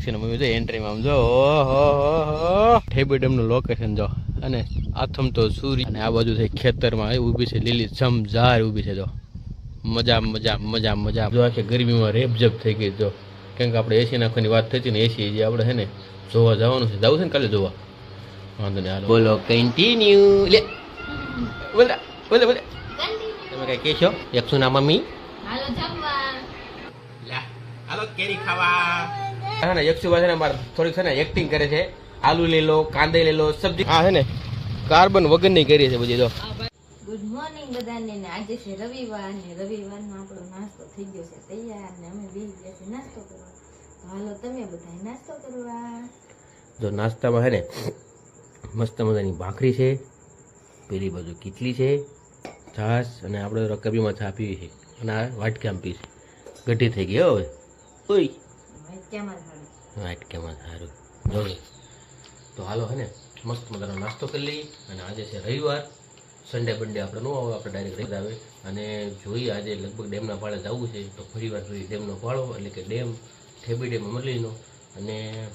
યક્ષી mummy જો એન્ટ્રીમાં આમ જો ઓહો ઠેબી ડેમનું લોકેશન જો. અને આથમ તો સૂર્ય અને આ બાજુ થઈ ખેતરમાં ઊભી છે લીલી સમજાર ઊભી છે જો. મજા મજા મજા મજા. જો આખી ગરમીમાં રેપઝપ થઈ ગઈ જો. કેમ કે આપણે એસી નાખવાની વાત થઈ હતી ને એસી જે આપણે છે ને જોવા જવાનું છે. જવું છે ને કાલે જોવા? વાંધો નહીં હાલો. બોલો કન્ટિન્યુ લે. બોલે બોલે બોલે તમે કઈ કહેશો? એકસો ના મમ્મી? હાલો જમવા. લા હાલો કેરી ખાવા. હા ને યક્ષુભાઈ છે ને મારે થોડીક છે ને એક્ટિંગ કરે છે. આલુ લઈ લો કાંદે લઈ લો સબ્જી હા છે ને કાર્બન વગરની કરી છે બધી તો ગુડ મોર્નિંગ બધાને ને આજે છે રવિવાર ને રવિવારનો આપણો નાસ્તો થઈ ગયો છે તૈયાર ને અમે બેસી ગયા છે નાસ્તો કરવા. તો હાલો તમે બધા નાસ્તો કરવા. જો નાસ્તામાં છે ને મસ્ત મજાની ભાખરી છે પેલી બાજુ કીટલી છે છાશ અને આપણે રકબીમાં છા પીવી છે. અને આ વાટકામ પી છે. ગઢી થઈ ગઈ હવે. ઓય. કેમાં થાળે વાટકામાં સારું? જોઈએ તો હાલો હે ને, મસ્ત મજાનો નાસ્તો કરી લઈએ. અને આજે છે રવિવાર. સન્ડે બંડે આપણે ન આવે, આપણે ડાયરેક્ટ આવે. અને જોઈએ આજે લગભગ ડેમના પાળે જવું છે. તો ફરી વાર જોઈએ ડેમનો પાળો, એટલે કે ડેમ, ઠેબી ડેમ, અમરલીનો. અને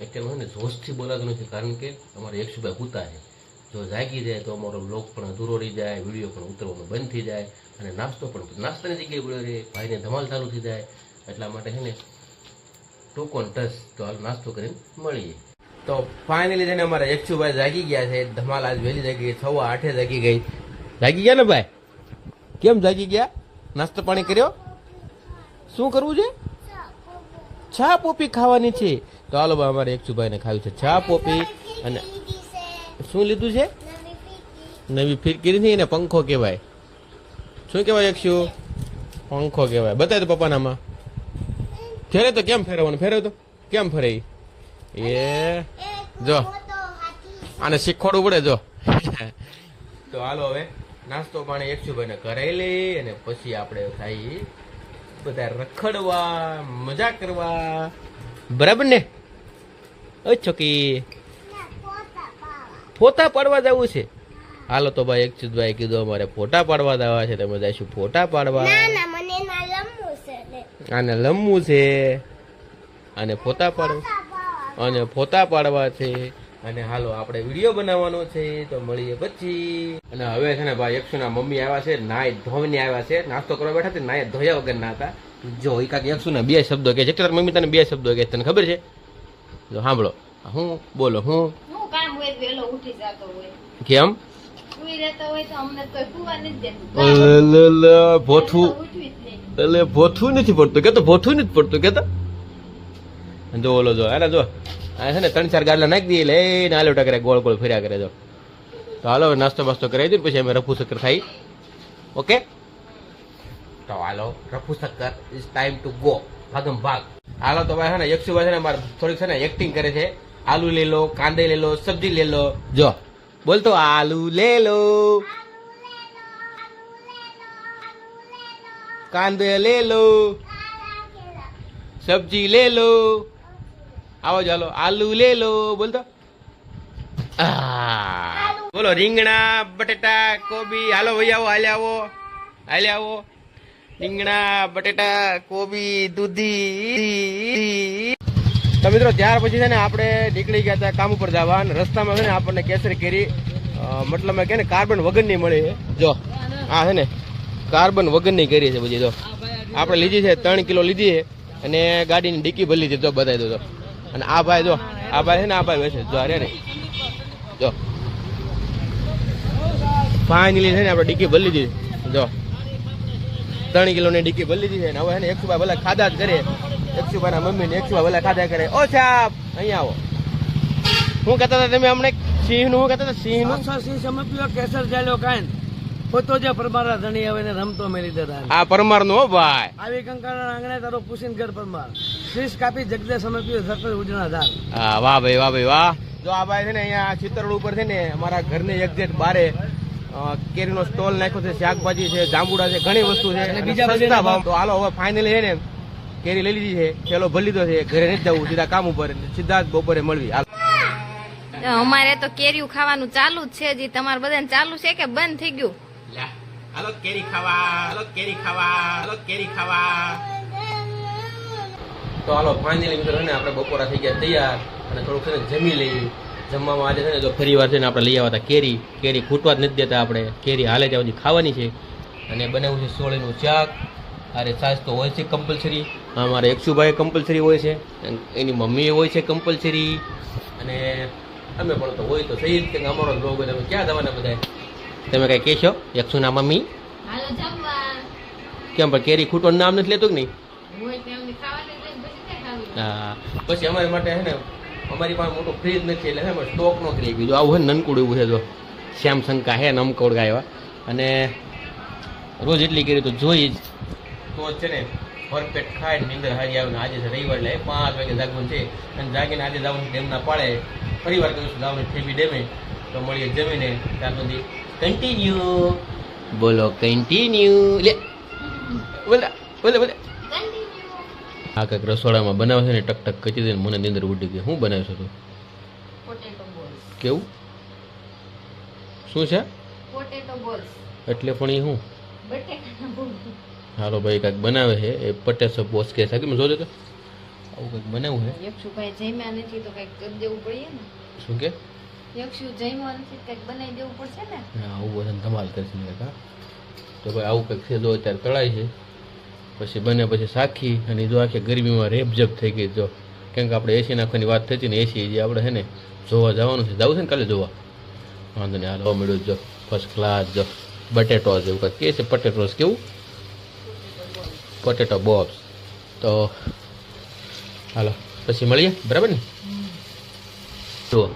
એકચ્યુઅલ ને જોશથી બોલાતું નથી, કારણ કે અમારે એકશુભાઈ પૂતા છે. જો જાગી જાય તો અમારો બ્લોગ પણ અધૂરો રહી જાય વીડિયો પણ ઉતરવાનો બંધ થઈ જાય. અને નાસ્તો પણ નાસ્તાની જગ્યાએ પડ્યો રહે. ભાઈને ધમાલ ચાલુ થઈ જાય. એટલા માટે છે ને ટૂંકો તો હાલ નાસ્તો કરીને મળીએ. તો ફાઇનલી છે અમારા યક્ષુભાઈ જાગી ગયા છે. ધમાલ આજ વહેલી જાગી ગઈ સવા આઠે જાગી ગઈ. જાગી ગયા ને ભાઈ? કેમ જાગી ગયા? નાસ્તો પાણી કર્યો? શું કરવું છે? ચા પોપી ખાવાની છે. તો હાલો ભાઈ અમારે યક્ષુભાઈને ખાવી છે ચા પોપી અને શું લીધું છે? નવી ફિરકીરી નથી એને પંખો કહેવાય. શું કહેવાય યક્ષુ પંખો કહેવાય. બતાય તો પપ્પાનામાં ફેરે તો કેમ ફેરવવાનું? ફેરવ તો. કેમ ફરે એ, જો. આને શીખવાડવું પડે, જો. તો હાલો હવે, નાસ્તો પાણી એકસુભાઈને કરાવી લઈ અને પછી આપણે ખાઈ બધા રખડવા મજા કરવા. બરાબર ને? ઓ છોકી. ફોટા પાડવા જવું છે? હાલો તો ભાઈ એકચુતભાઈ કીધું અમારે ફોટા પાડવા જવા છે તમે જઈશું ફોટા પાડવા. આને લંબવું છે અને ફોટા પાડવા અને ફોટા પાડવા છે અને હાલો આપણે વીડિયો બનાવવાનો છે તો મળીએ પછી. અને હવે છે ને ભાઈ યક્ષુના મમ્મી આવ્યા છે નાય ધોઈને આવ્યા છે નાસ્તો કરવા બેઠા છે નાય ધોયા વગર ના હતા. જો એ કાંઈક એકસુના બે શબ્દો કે છે. કેટલાક મમ્મી તને બે શબ્દો કે? તને ખબર છે? જો સાંભળો. હું બોલો હું? કેમ હોય એટલે ભોથું નથી પડતું કે તો ભોથું નથી પડતું કે તો? જો ઓલો જો અરે જો. આ છે ને ત્રણ ચાર ગાડલા નાખી દઈએ, લઈને આલો ટકરે ગોળ ગોળ ફર્યા કરે જો. તો હાલો નાસ્તો બાસ્તો કરાવી દઈએ પછી અમે રફુ શક્કર ખાઈ. ઓકે? તો હાલો, રફુ શક્કર ઇઝ ટાઈમ ટુ ગો ભાગમ ભાગ. હાલો, તો ભાઈ છે ને યક્ષુભાઈ છે ને અમારે થોડીક છે ને એક્ટિંગ કરે છે. આલુ લે લો, કાંદે લઈ લો, સબ્જી લે લો. જો, બોલ તો આલુ લે લો. કાંદે લે લો. સબ્જી લે લો. આવો ચાલો આલુ લે લો. બોલ તો. આ. બોલો, રીંગણા, બટેટા, કોબી. હાલો, ભાઈ, આવો, હાલે આવો. હાલે, આવો. રીંગણા, બટેટા, કોબી, દૂધી. તો મિત્રો, ત્યાર પછી છે ને આપણે નીકળી ગયા હતા કામ ઉપર જવા અને રસ્તામાં છે ને આપણને કેસરી કેરી મતલબ મતલબમાં કે ને કાર્બન વગર નહીં મળી. જો હા છે ને કાર્બન વગરની કરી છે બધી જો આપણે લીધી છે, ત્રણ કિલો લીધી છે અને ગાડીની ડીકી ભરી લીધી તો બતાવી દો તો. અને આ ભાઈ જો, આ ભાઈ છે ને, આ ભાઈ બેસે જો અરે ને. જો. ફાઇનલી છે ને, આપણે ડીકી ભરી લીધી જો. ત્રણ કિલોની ડીકી ભરી લીધી છે ને હવે એને એકસુભાઈ એકસો ભલે ખાધા જ કરે. એકસો ભાઈ મમ્મી ને એકસો ભલે ખાધા કરે. ઓ સાહેબ, અહીંયા આવો. શું કહેતા હતા તમે હમણાં સિંહનું શું કહેતા હતા? સિંહનું સિંહ સમપ્યો કેસર ચાલ્યો કાંઈ પોતો જે પરમારા ધણી આવે ને રમતો મેલી દેતા આ પરમાર નો ભાઈ. આવી કંકાના આંગણે તારો પુસીન ઘર પરમાર. શીશ કાપી જગદે સમપ્યો સરપંચ ઉજણા ધાર. હા વાહ ભાઈ વાહ ભાઈ વાહ. જો આ ભાઈ છે ને અહીંયા ચિત્તરોડ ઉપર છે ને અમારા ઘરની એક્ઝેક્ટ બારે કેરીનો સ્ટોલ નાખ્યો છે શાકભાજી છે જાંબુડા છે ઘણી વસ્તુ છે. બીજા સસ્તા ભાવ. તો હાલો હવે ફાઇનલી છે ને કેરી લઈ લીધી છે પેલો ભરી લીધો છે ઘરે નથી જવું સીધા કામ ઉપર સીધા જ બપોરે મળવી. હાલ. અમારે તો કેરીયું ખાવાનું ચાલુ જ છે જે. તમારે બધાને ચાલુ છે કે બંધ થઈ ગયું? હાલો, કેરી ખાવા, હાલો, કેરી ખાવા, હાલો, કેરી ખાવા. તો તો હાલો ફાઇનલી મિત્રો ને, આપણે બપોરા થઈ ગયા તૈયાર અને થોડુંક છે ને જમી લઈએ. જમવામાં આજે છે ને, જો ફરી વાર છે ને, આપણે લઈ આવ્યા હતા કેરી. કેરી ખૂટવા જ નથી દેતા આપણે. કેરી હાલે ત્યાં સુધી ખાવાની છે. અને બનાવ્યું છે સોળીનું શાક. અરે, સાસ તો હોય છે કમ્પલસરી અમારા એકશુભાઈ કમ્પલસરી હોય છે. એની મમ્મી હોય છે કમ્પલસરી અને અમે પણ તો હોય તો સહી કે અમારો લોગ તમે ક્યાં જવાના બધા તમે કાંઈ કહેશો એકશુના મમ્મી? કેમ પણ કેરી ખૂટો નામ નથી લેતું કે નહીં? હા. પછી અમારી માટે છે ને અમારી પાસે મોટો ફ્રીજ નથી એટલે હે સ્ટોક નો કરી બીજું આવું હે નનકુડ એવું છે જો. સેમસંગ કા હે નમકોડ કા એવા. અને રોજ એટલી કરી તો જોઈ જ. તો છે ને પરફેક્ટ ખાય ને નીંદર હારી આવે આજે છે રવિવાર એટલે પાંચ વાગે જાગવાનું છે. અને જાગીને આજે જવાનું ડેમના પાડે ફરીવાર કહીશું જવાનું ઠેબી ડેમે. તો મળીએ જમીને ત્યાં સુધી કન્ટિન્યુ બોલો કન્ટિન્યુ લે બોલા બોલે બોલે કન્ટિન્યુ આ કંઈક રસોડામાં બનાવે છે ને ટક ટક કચી દે ને મને નીંદર ઉડી ગઈ હું બનાવ્યું છું તું પોટેટો બોલ્સ કેવું શું છે પોટેટો બોલ્સ એટલે પણ એ બોલ હાલો ભાઈ કાંઈક બનાવે છે એ પટેસો પોસ કે સાકી મેં જોજો તો આવું કંઈક બનાવું છે યક્ષુભાઈ જમ્યા નથી તો કંઈક કરી દેવું પડે ને શું કે યક્ષુ જમ્યા નથી કંઈક બનાવી દેવું પડશે ને? હા આવું બધું ધમાલ કરશે ને કાકા તો ભાઈ આવું કંઈક છે જો અત્યારે તળાય છે. પછી બને પછી સાખી અને જો આખી ગરમીમાં રેપઝપ થઈ ગઈ જો. કેમ કે આપણે એસી નાખવાની વાત થઈ ને એસી જે આપણે છે ને જોવા જવાનું છે. જવું છે ને કાલે જોવા? વાંધો નહીં હાલો મળ્યું જો ફર્સ્ટ ક્લાસ જો. બટેટોસ એવું કંઈક કે છે પટેટોસ કેવું? પોટેટો બોબ્સ તો હાલો પછી મળીએ બરાબર ને? જુઓ.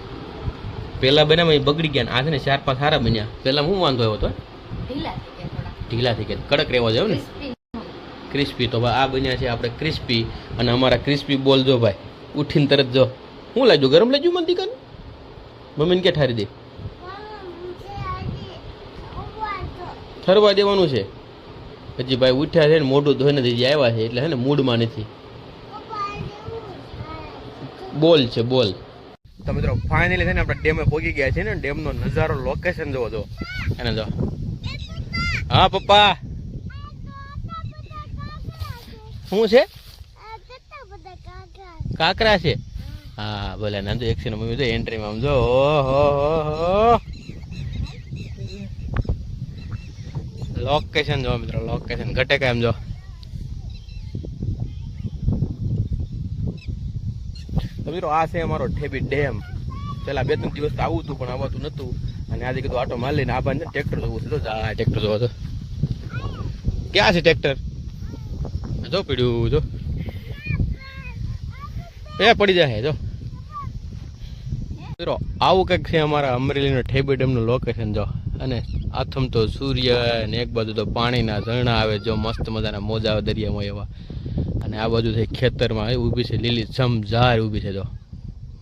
પહેલાં બનાવ્યા એ બગડી ગયા ને આ છે ને ચાર પાંચ સારા બન્યા. પહેલાં હું વાંધો આવ્યો હતો ઢીલા થઈ ગયા કડક રહેવા જાવ ને. ક્રિસ્પી તો ભાઈ આ બન્યા છે આપણે ક્રિસ્પી અને અમારા ક્રિસ્પી બોલ જો ભાઈ ઉઠીને તરત જો. હું લાગ્યું ગરમ લાગ્યું મને દીકન મમ્મીને કે ઠારી દે? ઠરવા દેવાનું છે. હજી ભાઈ ઉઠ્યા છે ને મોઢું ધોઈને હજી આવ્યા છે એટલે હે ને મૂડમાં નથી. બોલ છે બોલ. તો મિત્રો ફાઇનલી છે ને આપણે ડેમે પહોંચી ગયા છે ને ડેમનો નજારો લોકેશન જોવો જો એને જો. હા, પપ્પા. શું છે? કાકરા છે? હા, ભલે ના તો એક્શન મમ્મી તો એન્ટ્રીમાં આમ જો. ઓહો લોકેશન જો મિત્રો લોકેશન ઘટે કામ જો. તો મિત્રો આ છે અમારો ઠેબી ડેમ. પેલા બે ત્રણ દિવસ આવું હતું, પણ આવતું નતું. અને આજે કીધું આટો માર લઈને આ બાંધે ટ્રેક્ટર જોવું છે. ટ્રેક્ટર જોવો તો ક્યાં છે ટ્રેક્ટર? જો પીડ્યું, જો. એ પડી જાય, જો. મિત્રો આવું કંઈક છે અમારા અમરેલીનો ઠેબી ડેમનું લોકેશન જો. અને આથમ તો સૂર્ય અને એક બાજુ તો પાણીના ઝરણા આવે, જો મસ્ત મજાના મોજા આવે દરિયામાં એવા. અને આ બાજુ થઈ ખેતરમાં ઊભી છે લીલી સમજાર ઊભી છે જો.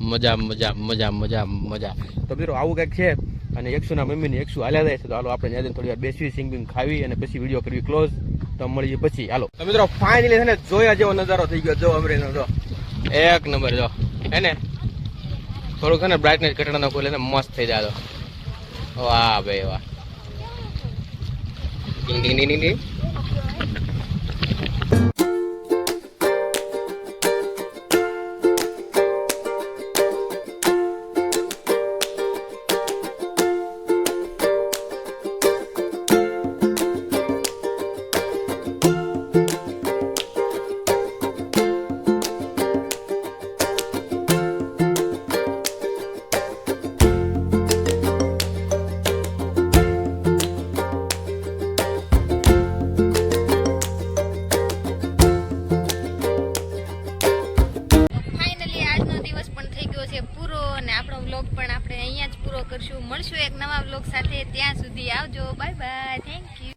મજા મજા મજા મજા મજા. તો મિત્રો, આવું કંઈક છે. અને એકસુના મમ્મીને એકસો હાલ્યા જાય છે. તો હાલો, આપણે ત્યાં થોડી વાર બેસવી સિંગિંગ ખાવી અને પછી વીડિયો કરવી ક્લોઝ તો મળીએ પછી. હાલો. તો મિત્રો ફાઇનલી છે ને, જોયા જેવો નજારો થઈ ગયો. જો, અમરેલીનો, જો. એક નંબર, જો. હે થોડુંક છે ને બ્રાઇટનેસ ઘટાડાનો ખોલે ને, મસ્ત થઈ જાય વાહ ભાઈ વાહ. ડિંગ ડિંગ ડિંગ ડિંગ છે પૂરો અને આપણો વ્લોગ પણ આપણે અહીંયા જ પૂરો કરશું. મળશું એક નવા વ્લોગ સાથે. ત્યાં સુધી આવજો. Bye bye.